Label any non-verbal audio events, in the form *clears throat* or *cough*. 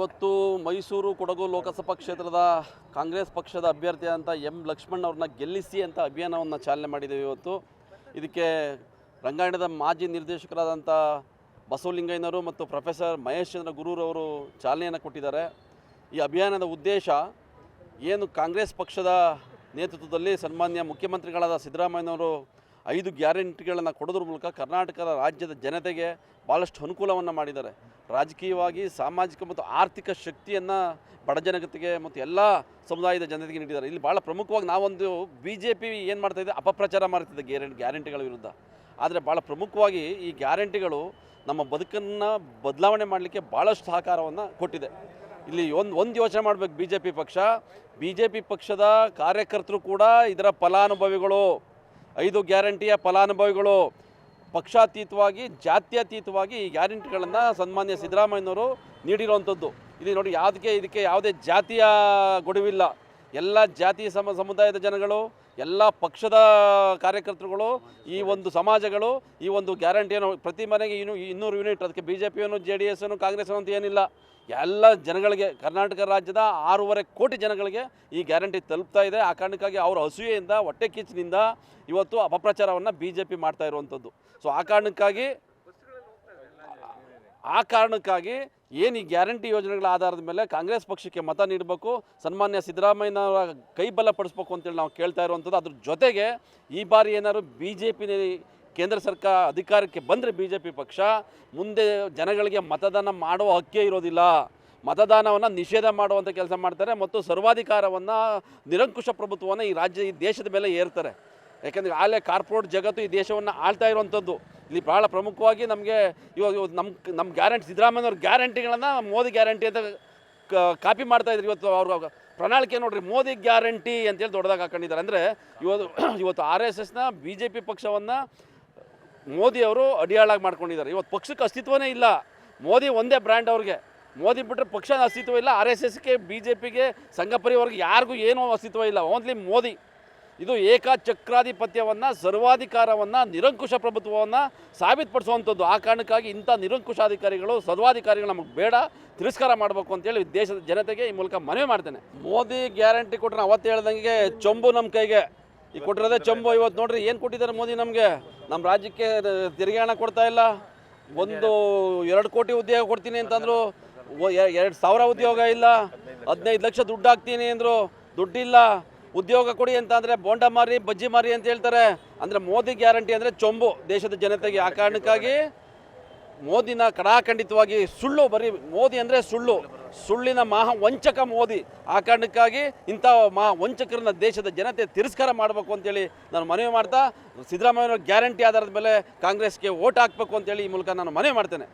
ಇವತ್ತು ಮೈಸೂರು ಕೊಡಗು ಲೋಕಸಭಾ ಕ್ಷೇತ್ರದ ಕಾಂಗ್ರೆಸ್ ಪಕ್ಷದ ಅಭ್ಯರ್ಥಿ ಅಂತ ಎಂ ಲಕ್ಷ್ಮಣ್ ಅವ್ರನ್ನ ಗೆಲ್ಲಿಸಿ ಅಂತ ಅಭಿಯಾನವನ್ನು ಚಾಲನೆ ಮಾಡಿದ್ದೇವೆ ಇವತ್ತು. ಇದಕ್ಕೆ ರಂಗಾಯಣದ ಮಾಜಿ ನಿರ್ದೇಶಕರಾದಂಥ ಬಸವಲಿಂಗಯ್ಯನವರು ಮತ್ತು ಪ್ರೊಫೆಸರ್ ಮಹೇಶ್ ಚಂದ್ರ ಗುರೂರವರು ಚಾಲನೆಯನ್ನು ಕೊಟ್ಟಿದ್ದಾರೆ. ಈ ಅಭಿಯಾನದ ಉದ್ದೇಶ ಏನು ಕಾಂಗ್ರೆಸ್ ಪಕ್ಷದ ನೇತೃತ್ವದಲ್ಲಿ ಸನ್ಮಾನ್ಯ ಮುಖ್ಯಮಂತ್ರಿಗಳಾದ ಸಿದ್ದರಾಮಯ್ಯನವರು ಐದು ಗ್ಯಾರಂಟಿಗಳನ್ನು ಕೊಡೋದ್ರ ಮೂಲಕ ಕರ್ನಾಟಕದ ರಾಜ್ಯದ ಜನತೆಗೆ ಭಾಳಷ್ಟು ಅನುಕೂಲವನ್ನು ಮಾಡಿದ್ದಾರೆ. ರಾಜಕೀಯವಾಗಿ, ಸಾಮಾಜಿಕ ಮತ್ತು ಆರ್ಥಿಕ ಶಕ್ತಿಯನ್ನು ಬಡ ಜನತೆಗೆ ಮತ್ತು ಎಲ್ಲ ಸಮುದಾಯದ ಜನತೆಗೆ ನೀಡಿದ್ದಾರೆ. ಇಲ್ಲಿ ಭಾಳ ಪ್ರಮುಖವಾಗಿ ನಾವೊಂದು ಬಿ ಜೆ ಪಿ ಏನು ಮಾಡ್ತಾಯಿದೆ ಅಪಪ್ರಚಾರ ಮಾಡ್ತಿದೆ ಗ್ಯಾರಂಟಿ, ಗ್ಯಾರಂಟಿಗಳ ವಿರುದ್ಧ. ಆದರೆ ಭಾಳ ಪ್ರಮುಖವಾಗಿ ಈ ಗ್ಯಾರಂಟಿಗಳು ನಮ್ಮ ಬದುಕನ್ನು ಬದಲಾವಣೆ ಮಾಡಲಿಕ್ಕೆ ಭಾಳಷ್ಟು ಸಹಕಾರವನ್ನು ಕೊಟ್ಟಿದೆ. ಇಲ್ಲಿ ಒಂದು ಒಂದು ಯೋಚನೆ ಮಾಡಬೇಕು ಬಿ ಜೆ ಪಿ ಪಕ್ಷ. ಬಿ ಜೆ ಪಿ ಪಕ್ಷದ ಕಾರ್ಯಕರ್ತರು ಕೂಡ ಇದರ ಫಲಾನುಭವಿಗಳು. ಐದು ಗ್ಯಾರಂಟಿಯ ಫಲಾನುಭವಿಗಳು ಪಕ್ಷಾತೀತವಾಗಿ, ಜಾತ್ಯತೀತವಾಗಿ ಈ ಗ್ಯಾರಂಟಿಗಳನ್ನು ಸನ್ಮಾನ್ಯ ಸಿದ್ದರಾಮಯ್ಯನವರು ನೀಡಿರುವಂಥದ್ದು. ಇಲ್ಲಿ ನೋಡಿ ಯಾವುದಕ್ಕೆ ಇದಕ್ಕೆ ಯಾವುದೇ ಜಾತಿಯ ಗೊಡವಿಲ್ಲ. ಎಲ್ಲ ಜಾತಿ ಸಮ ಸಮುದಾಯದ ಜನಗಳು ಎಲ್ಲ ಪಕ್ಷದ ಕಾರ್ಯಕರ್ತರುಗಳು, ಈ ಒಂದು ಸಮಾಜಗಳು, ಈ ಒಂದು ಗ್ಯಾರಂಟಿಯನ್ನು ಪ್ರತಿ ಮನೆಗೆ ಇನ್ನು ಇನ್ನೂರು ಯೂನಿಟ್, ಅದಕ್ಕೆ ಬಿ ಜೆ ಪಿಯನ್ನು ಜೆ ಡಿ ಎಸ್ ಕಾಂಗ್ರೆಸ್ ಅಂತ ಏನಿಲ್ಲ. ಎಲ್ಲ ಜನಗಳಿಗೆ, ಕರ್ನಾಟಕ ರಾಜ್ಯದ ಆರೂವರೆ ಕೋಟಿ ಜನಗಳಿಗೆ ಈ ಗ್ಯಾರಂಟಿ ತಲುಪ್ತಾ ಇದೆ. ಆ ಕಾರಣಕ್ಕಾಗಿ ಅವರ ಹಸೂಯೆಯಿಂದ ಹೊಟ್ಟೆ ಕಿಚ್ಚಿನಿಂದ ಇವತ್ತು ಅಪಪ್ರಚಾರವನ್ನು ಬಿ ಜೆ ಪಿ ಮಾಡ್ತಾ ಇರುವಂಥದ್ದು. ಸೊ ಆ ಕಾರಣಕ್ಕಾಗಿ ಆ ಕಾರಣಕ್ಕಾಗಿ ಏನು ಈ ಗ್ಯಾರಂಟಿ ಯೋಜನೆಗಳ ಆಧಾರದ ಮೇಲೆ ಕಾಂಗ್ರೆಸ್ ಪಕ್ಷಕ್ಕೆ ಮತ ನೀಡಬೇಕು, ಸನ್ಮಾನ್ಯ ಸಿದ್ದರಾಮಯ್ಯನವರ ಕೈ ಬಲಪಡಿಸ್ಬೇಕು ಅಂತೇಳಿ ನಾವು ಕೇಳ್ತಾ ಇರುವಂಥದ್ದು. ಅದ್ರ ಜೊತೆಗೆ ಈ ಬಾರಿ ಏನಾದ್ರು ಬಿ ಜೆ ಕೇಂದ್ರ ಸರ್ಕಾರ ಅಧಿಕಾರಕ್ಕೆ ಬಂದರೆ ಬಿ ಪಕ್ಷ, ಮುಂದೆ ಜನಗಳಿಗೆ ಮತದಾನ ಮಾಡುವ ಹಕ್ಕೇ ಇರೋದಿಲ್ಲ. ಮತದಾನವನ್ನು ನಿಷೇಧ ಮಾಡುವಂಥ ಕೆಲಸ ಮಾಡ್ತಾರೆ ಮತ್ತು ಸರ್ವಾಧಿಕಾರವನ್ನು ನಿರಂಕುಶ ಪ್ರಭುತ್ವವನ್ನು ಈ ರಾಜ್ಯ, ಈ ದೇಶದ ಮೇಲೆ ಏರ್ತಾರೆ. ಯಾಕೆಂದರೆ ಆಲೇ ಕಾರ್ಪೊರೇಟ್ ಜಗತ್ತು ಈ ದೇಶವನ್ನು ಆಳ್ತಾ ಇರುವಂಥದ್ದು. ಇಲ್ಲಿ ಭಾಳ ಪ್ರಮುಖವಾಗಿ ನಮಗೆ ಇವಾಗ ಇವತ್ತು ನಮ್ಮ ನಮ್ಮ ಗ್ಯಾರಂಟಿ ಸಿದ್ದರಾಮಯ್ಯವ್ರ ಗ್ಯಾರಂಟಿಗಳನ್ನು ಮೋದಿ ಗ್ಯಾರಂಟಿ ಅಂತ ಕಾಪಿ ಮಾಡ್ತಾ ಇದ್ರು. ಇವತ್ತು ಅವ್ರ ಪ್ರಣಾಳಿಕೆ ನೋಡ್ರಿ, ಮೋದಿ ಗ್ಯಾರಂಟಿ ಅಂತೇಳಿ ದೊಡ್ಡದಾಗಿ ಹಾಕೊಂಡಿದ್ದಾರೆ. ಅಂದರೆ ಇವತ್ತು *clears throat* ಇವತ್ತು ಆರ್ ಎಸ್ ಎಸ್ನ ಬಿ ಜೆ ಪಿ ಪಕ್ಷವನ್ನು ಮೋದಿ ಅವರು ಅಡಿಯಾಳಾಗಿ ಮಾಡ್ಕೊಂಡಿದ್ದಾರೆ. ಇವತ್ತು ಪಕ್ಷಕ್ಕೆ ಅಸ್ತಿತ್ವನೇ ಇಲ್ಲ. ಮೋದಿ ಒಂದೇ ಬ್ರ್ಯಾಂಡ್ ಅವ್ರಿಗೆ. ಮೋದಿ ಬಿಟ್ಟರೆ ಪಕ್ಷ ಅಸ್ತಿತ್ವ ಇಲ್ಲ. ಆರ್ ಎಸ್ ಎಸ್ಗೆ ಬಿ ಜೆ ಪಿಗೆ ಸಂಘ ಯಾರಿಗೂ ಏನೂ ಅಸ್ತಿತ್ವ ಇಲ್ಲ. ಓನ್ಲಿ ಮೋದಿ. ಇದು ಏಕಚಕ್ರಾಧಿಪತ್ಯವನ್ನು, ಸರ್ವಾಧಿಕಾರವನ್ನು, ನಿರಂಕುಶ ಪ್ರಭುತ್ವವನ್ನು ಸಾಬೀತುಪಡಿಸುವಂಥದ್ದು. ಆ ಕಾರಣಕ್ಕಾಗಿ ಇಂಥ ನಿರಂಕುಶಾಧಿಕಾರಿಗಳು, ಸರ್ವಾಧಿಕಾರಿಗಳು ನಮಗೆ ಬೇಡ. ತಿರಸ್ಕಾರ ಮಾಡಬೇಕು ಅಂತೇಳಿ ದೇಶದ ಜನತೆಗೆ ಈ ಮೂಲಕ ಮನವಿ ಮಾಡ್ತೇನೆ. ಮೋದಿ ಗ್ಯಾರಂಟಿ ಕೊಟ್ಟರೆ ಅವತ್ತು ಹೇಳ್ದಂಗೆ ಚೊಂಬು ನಮ್ಮ ಕೈಗೆ. ಈ ಕೊಟ್ಟಿರೋದೇ ಚೊಂಬು ಇವತ್ತು ನೋಡ್ರಿ, ಏನು ಕೊಟ್ಟಿದ್ದಾರೆ ಮೋದಿ ನಮಗೆ? ನಮ್ಮ ರಾಜ್ಯಕ್ಕೆ ತೆರಿಗೆ ಹಣ ಕೊಡ್ತಾ ಇಲ್ಲ. ಒಂದು ಎರಡು ಕೋಟಿ ಉದ್ಯೋಗ ಕೊಡ್ತೀನಿ ಅಂತಂದ್ರು ಎರಡು ಸಾವಿರ ಉದ್ಯೋಗ ಇಲ್ಲ. ಹದಿನೈದು ಲಕ್ಷ ದುಡ್ಡು ಹಾಕ್ತೀನಿ ಅಂದರು, ದುಡ್ಡಿಲ್ಲ. ಉದ್ಯೋಗ ಕೊಡಿ ಅಂತ ಅಂದರೆ ಬೋಂಡ ಮಾರಿ, ಬಜ್ಜಿ ಮಾರಿ ಅಂತ ಹೇಳ್ತಾರೆ. ಅಂದರೆ ಮೋದಿ ಗ್ಯಾರಂಟಿ ಅಂದರೆ ಚೊಂಬು ದೇಶದ ಜನತೆಗೆ. ಆ ಕಾರಣಕ್ಕಾಗಿ ಮೋದಿನ ಕಡಾಖಂಡಿತವಾಗಿ ಸುಳ್ಳು ಬರೀ ಮೋದಿ ಅಂದರೆ ಸುಳ್ಳು. ಸುಳ್ಳಿನ ಮಹಾ ವಂಚಕ ಮೋದಿ. ಆ ಕಾರಣಕ್ಕಾಗಿ ಇಂಥ ಮಹಾ ವಂಚಕರನ್ನ ದೇಶದ ಜನತೆ ತಿರಸ್ಕಾರ ಮಾಡಬೇಕು ಅಂತೇಳಿ ನಾನು ಮನವಿ ಮಾಡ್ತಾ ಸಿದ್ದರಾಮಯ್ಯವ್ರ ಗ್ಯಾರಂಟಿ ಆಧಾರದ ಮೇಲೆ ಕಾಂಗ್ರೆಸ್ಗೆ ಓಟ್ ಹಾಕಬೇಕು ಅಂತೇಳಿ ಈ ಮೂಲಕ ನಾನು ಮನವಿ ಮಾಡ್ತೇನೆ.